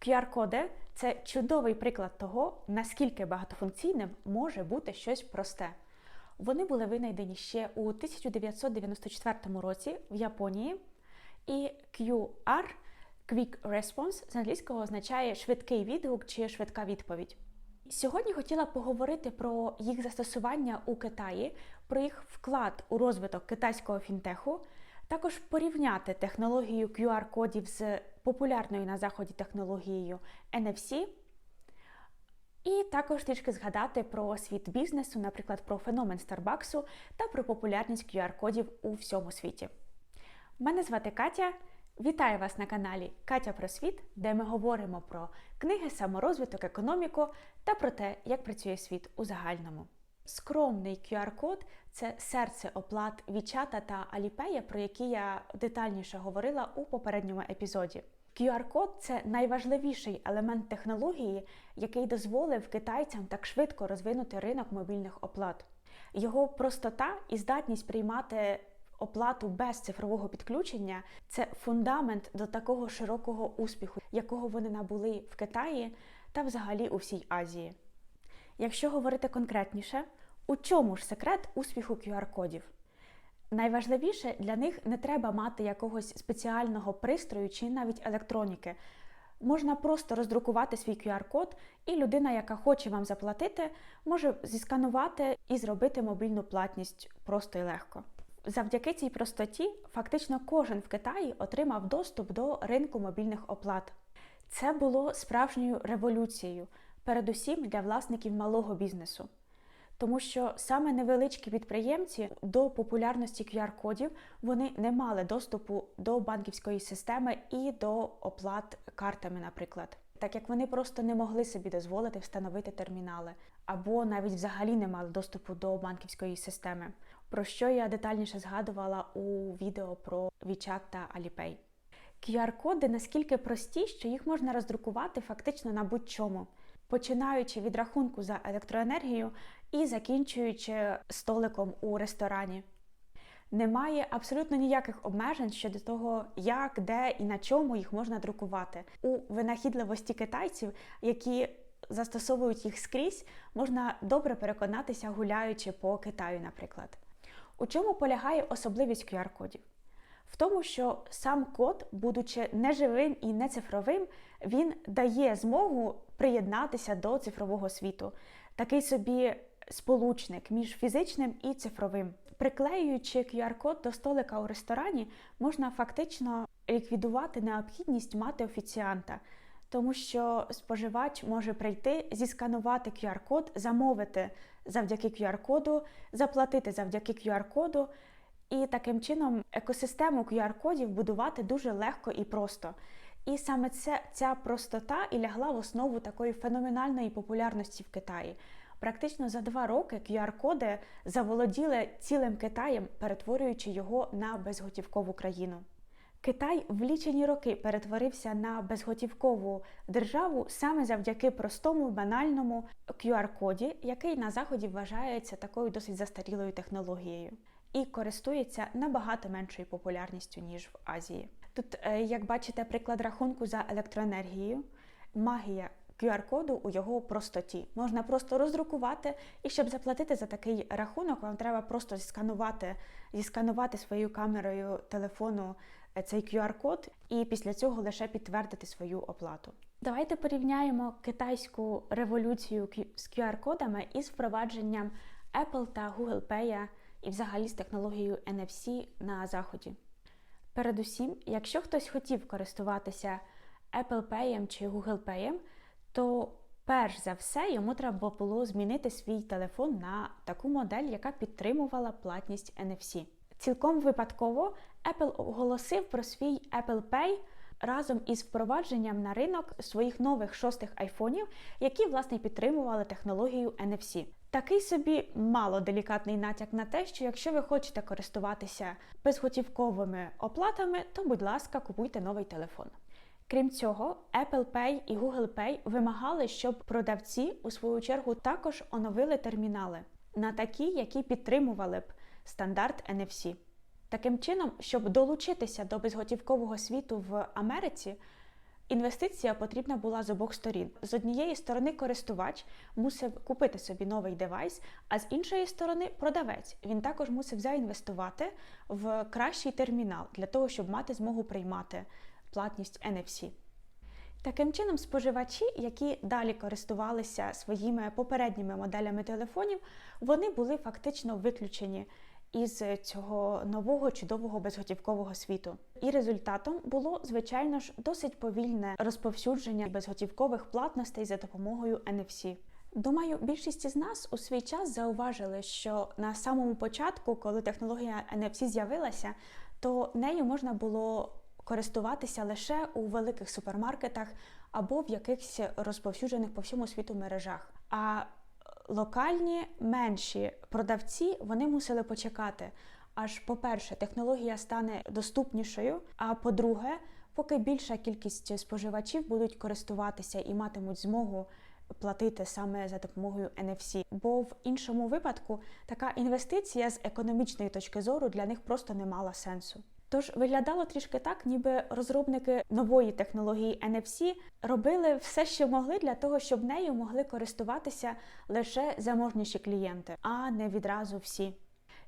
QR-коди це чудовий приклад того, наскільки багатофункційним може бути щось просте. Вони були винайдені ще у 1994 році в Японії, і QR Quick Response з англійського означає швидкий відгук чи швидка відповідь. Сьогодні хотіла поговорити про їх застосування у Китаї, про їх вклад у розвиток китайського фінтеху, також порівняти технологію QR-кодів з популярною на заході технологією NFC. І також трішки згадати про світ бізнесу, наприклад, про феномен Старбаксу та про популярність QR-кодів у всьому світі. Мене звати Катя. Вітаю вас на каналі Катя про світ, де ми говоримо про книги, саморозвиток, економіку та про те, як працює світ у загальному. Скромний QR-код це серце оплат Вічата та Alipay, про які я детальніше говорила у попередньому епізоді. QR-код це найважливіший елемент технології, який дозволив китайцям так швидко розвинути ринок мобільних оплат. Його простота і здатність приймати оплату без цифрового підключення це фундамент до такого широкого успіху, якого вони набули в Китаї та взагалі у всій Азії. Якщо говорити конкретніше, у чому ж секрет успіху QR-кодів? Найважливіше для них не треба мати якогось спеціального пристрою чи навіть електроніки. Можна просто роздрукувати свій QR-код, і людина, яка хоче вам заплатити, може зісканувати і зробити мобільну платність просто і легко. Завдяки цій простоті, фактично кожен в Китаї отримав доступ до ринку мобільних оплат. Це було справжньою революцією, передусім для власників малого бізнесу. Тому що саме невеличкі підприємці до популярності QR-кодів вони не мали доступу до банківської системи і до оплат картами, наприклад. Так як вони просто не могли собі дозволити встановити термінали, або навіть взагалі не мали доступу до банківської системи, про що я детальніше згадувала у відео про WeChat та Alipay. QR-коди наскільки прості, що їх можна роздрукувати фактично на будь-чому починаючи від рахунку за електроенергію і закінчуючи столиком у ресторані. Немає абсолютно ніяких обмежень щодо того, як, де і на чому їх можна друкувати. У винахідливості китайців, які застосовують їх скрізь, можна добре переконатися, гуляючи по Китаю, наприклад. У чому полягає особливість QR-кодів? В тому, що сам код, будучи неживим і не цифровим, він дає змогу приєднатися до цифрового світу. Такий собі сполучник між фізичним і цифровим. Приклеюючи QR-код до столика у ресторані, можна фактично ліквідувати необхідність мати офіціанта. Тому що споживач може прийти, зісканувати QR-код, замовити завдяки QR-коду, заплатити завдяки QR-коду, і таким чином екосистему QR-кодів будувати дуже легко і просто. І саме це, ця простота і лягла в основу такої феноменальної популярності в Китаї. Практично за два роки QR-коди заволоділи цілим Китаєм, перетворюючи його на безготівкову країну. Китай в лічені роки перетворився на безготівкову державу саме завдяки простому банальному QR-коді, який на заході вважається такою досить застарілою технологією і користується набагато меншою популярністю ніж в Азії. Тут, е, як бачите, приклад рахунку за електроенергією, магія QR-коду у його простоті. Можна просто роздрукувати, і щоб заплатити за такий рахунок, вам треба просто зісканувати, зісканувати своєю камерою телефону е, цей QR-код, і після цього лише підтвердити свою оплату. Давайте порівняємо китайську революцію з QR-кодами із впровадженням Apple та Google Pay і взагалі з технологією NFC на заході. Передусім, якщо хтось хотів користуватися Apple Pay чи Google Pay, то перш за все йому треба було змінити свій телефон на таку модель, яка підтримувала платність NFC. Цілком випадково Apple оголосив про свій Apple Pay разом із впровадженням на ринок своїх нових шостих айфонів, які власне підтримували технологію NFC. Такий собі мало делікатний натяк на те, що якщо ви хочете користуватися безготівковими оплатами, то, будь ласка, купуйте новий телефон. Крім цього, Apple Pay і Google Pay вимагали, щоб продавці у свою чергу також оновили термінали на такі, які підтримували б стандарт NFC. Таким чином, щоб долучитися до безготівкового світу в Америці, інвестиція потрібна була з обох сторін. З однієї сторони, користувач мусив купити собі новий девайс, а з іншої сторони, продавець. Він також мусив заінвестувати в кращий термінал для того, щоб мати змогу приймати платність NFC. Таким чином, споживачі, які далі користувалися своїми попередніми моделями телефонів, вони були фактично виключені із цього нового чудового безготівкового світу. І результатом було, звичайно ж, досить повільне розповсюдження безготівкових платностей за допомогою NFC. Думаю, більшість із нас у свій час зауважили, що на самому початку, коли технологія NFC з'явилася, то нею можна було користуватися лише у великих супермаркетах або в якихось розповсюджених по всьому світу мережах. А локальні менші продавці вони мусили почекати. Аж по-перше, технологія стане доступнішою. А по-друге, поки більша кількість споживачів будуть користуватися і матимуть змогу платити саме за допомогою NFC. Бо в іншому випадку така інвестиція з економічної точки зору для них просто не мала сенсу. Тож виглядало трішки так, ніби розробники нової технології NFC робили все, що могли для того, щоб нею могли користуватися лише заможніші клієнти, а не відразу всі.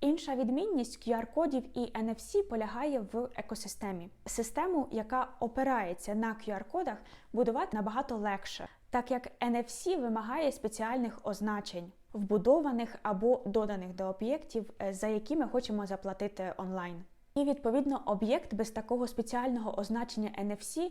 Інша відмінність QR-кодів і NFC полягає в екосистемі. Систему, яка опирається на QR-кодах, будувати набагато легше, так як NFC вимагає спеціальних означень, вбудованих або доданих до об'єктів, за які ми хочемо заплатити онлайн. І відповідно об'єкт без такого спеціального означення NFC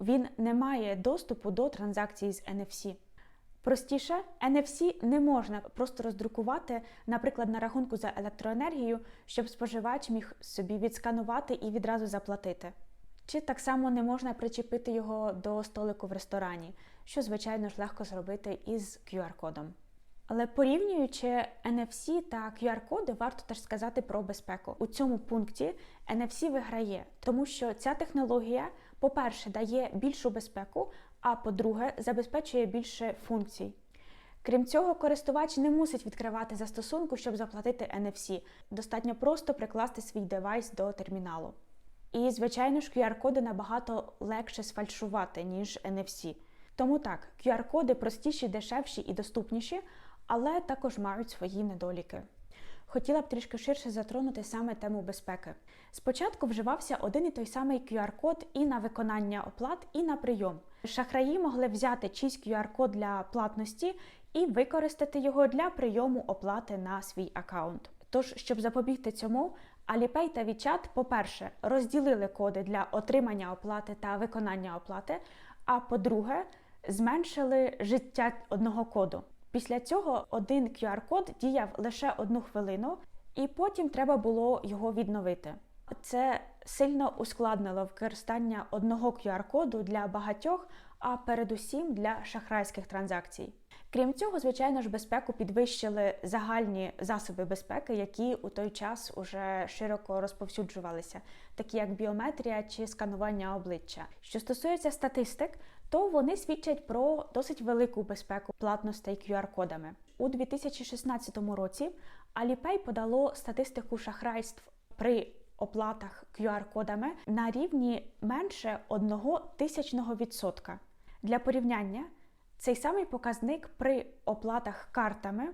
він не має доступу до транзакцій з NFC. Простіше, NFC не можна просто роздрукувати, наприклад, на рахунку за електроенергію, щоб споживач міг собі відсканувати і відразу заплатити. Чи так само не можна причепити його до столику в ресторані, що, звичайно ж, легко зробити із QR-кодом. Але порівнюючи NFC та QR-коди, варто теж сказати про безпеку. У цьому пункті NFC виграє, тому що ця технологія, по-перше, дає більшу безпеку, а по-друге, забезпечує більше функцій. Крім цього, користувач не мусить відкривати застосунку, щоб заплатити NFC. Достатньо просто прикласти свій девайс до терміналу. І, звичайно ж, QR-коди набагато легше сфальшувати, ніж NFC. Тому так, QR-коди простіші, дешевші і доступніші, але також мають свої недоліки. Хотіла б трішки ширше затронути саме тему безпеки. Спочатку вживався один і той самий QR-код і на виконання оплат, і на прийом. Шахраї могли взяти чийсь QR-код для платності і використати його для прийому оплати на свій аккаунт. Тож, щоб запобігти цьому, Alipay та WeChat, по-перше, розділили коди для отримання оплати та виконання оплати. А по-друге, зменшили життя одного коду. Після цього один QR-код діяв лише одну хвилину, і потім треба було його відновити. Це сильно ускладнило використання одного QR-коду для багатьох, а передусім для шахрайських транзакцій. Крім цього, звичайно ж, безпеку підвищили загальні засоби безпеки, які у той час уже широко розповсюджувалися, такі як біометрія чи сканування обличчя. Що стосується статистик, то вони свідчать про досить велику безпеку платностей QR-кодами. У 2016 році Alipay подало статистику шахрайств при оплатах QR-кодами на рівні менше 1 тисячного відсотка. Для порівняння цей самий показник при оплатах картами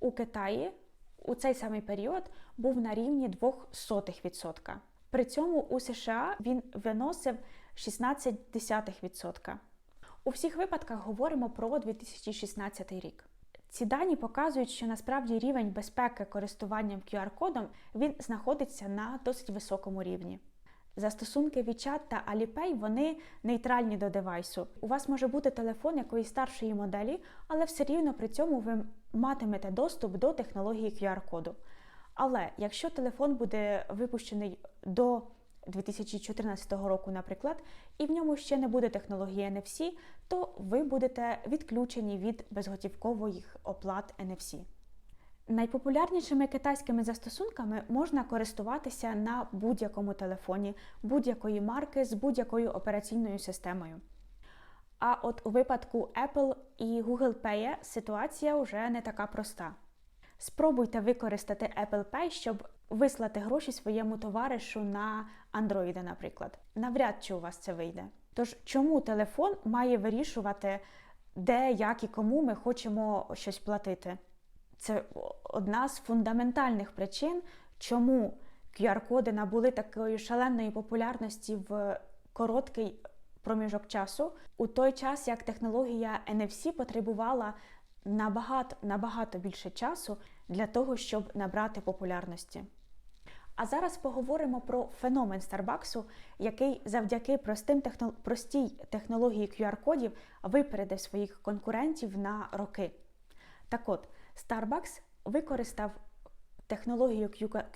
у Китаї у цей самий період був на рівні 0,02%. При цьому у США він виносив 0,16%. У всіх випадках говоримо про 2016 рік. Ці дані показують, що насправді рівень безпеки користуванням QR-кодом він знаходиться на досить високому рівні. Застосунки WeChat та Alipay вони нейтральні до девайсу. У вас може бути телефон якоїсь старшої моделі, але все рівно при цьому ви матимете доступ до технології QR-коду. Але якщо телефон буде випущений до 2014 року, наприклад, і в ньому ще не буде технології NFC, то ви будете відключені від безготівкових оплат NFC. Найпопулярнішими китайськими застосунками можна користуватися на будь-якому телефоні, будь-якої марки з будь-якою операційною системою. А от у випадку Apple і Google Pay ситуація вже не така проста. Спробуйте використати Apple Pay, щоб вислати гроші своєму товаришу на Android, наприклад. Навряд чи у вас це вийде. Тож, чому телефон має вирішувати, де, як і кому ми хочемо щось платити? Це одна з фундаментальних причин, чому QR-коди набули такої шаленої популярності в короткий проміжок часу, у той час як технологія NFC потребувала набагато, набагато більше часу для того, щоб набрати популярності. А зараз поговоримо про феномен Старбаксу, який завдяки простим техно... простій технології QR-кодів випередив своїх конкурентів на роки. Так от, Starbucks використав технологію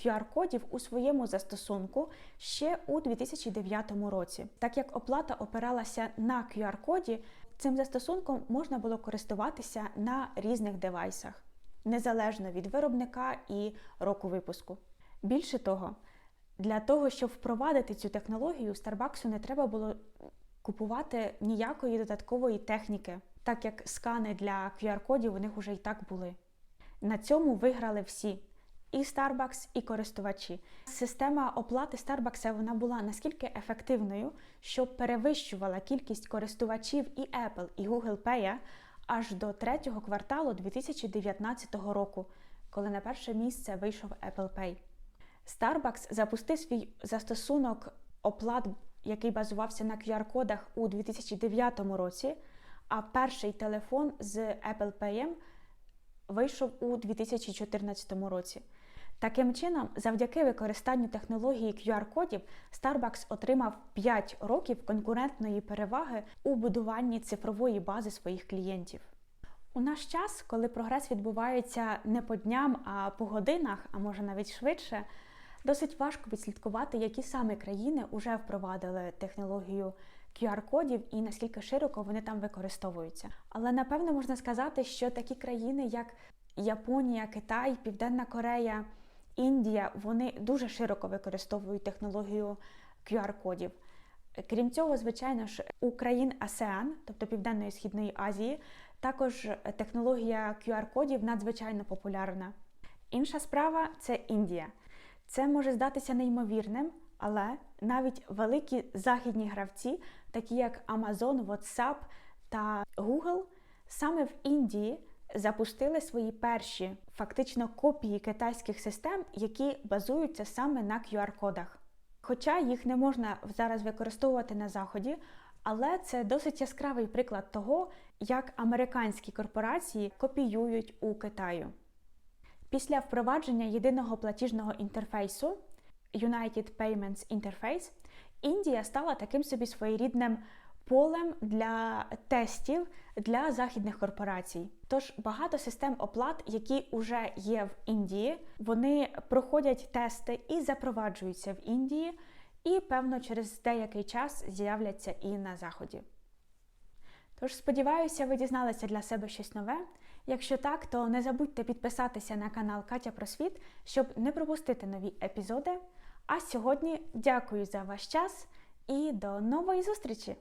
QR-кодів у своєму застосунку ще у 2009 році. Так як оплата опиралася на QR-коді, цим застосунком можна було користуватися на різних девайсах, незалежно від виробника і року випуску. Більше того, для того, щоб впровадити цю технологію, Starbucks не треба було купувати ніякої додаткової техніки, так як скани для QR-кодів у них вже і так були. На цьому виграли всі. І Starbucks, і користувачі. Система оплати Starbucks вона була наскільки ефективною, що перевищувала кількість користувачів і Apple, і Google Pay аж до третього кварталу 2019 року, коли на перше місце вийшов Apple Pay. Starbucks запустив свій застосунок оплат, який базувався на QR-кодах у 2009 році, а перший телефон з Apple Pay вийшов у 2014 році. Таким чином, завдяки використанню технології QR-кодів, Starbucks отримав 5 років конкурентної переваги у будуванні цифрової бази своїх клієнтів. У наш час, коли прогрес відбувається не по дням, а по годинах, а може навіть швидше, досить важко відслідкувати, які саме країни вже впровадили технологію QR-кодів і наскільки широко вони там використовуються. Але напевно можна сказати, що такі країни, як Японія, Китай, Південна Корея, Індія, вони дуже широко використовують технологію QR-кодів. Крім цього, звичайно ж, у країн АСЕАН, тобто Південної Східної Азії, також технологія QR-кодів надзвичайно популярна. Інша справа це Індія. Це може здатися неймовірним, але навіть великі західні гравці, такі як Amazon, WhatsApp та Google, саме в Індії запустили свої перші фактично копії китайських систем, які базуються саме на QR-кодах. Хоча їх не можна зараз використовувати на Заході, але це досить яскравий приклад того, як американські корпорації копіюють у Китаю. Після впровадження єдиного платіжного інтерфейсу United Payments Interface, Індія стала таким собі своєрідним полем для тестів для західних корпорацій. Тож багато систем оплат, які вже є в Індії, вони проходять тести і запроваджуються в Індії, і, певно, через деякий час з'являться і на Заході. Тож, сподіваюся, ви дізналися для себе щось нове. Якщо так, то не забудьте підписатися на канал Катя Просвіт, щоб не пропустити нові епізоди. А сьогодні дякую за ваш час і до нової зустрічі!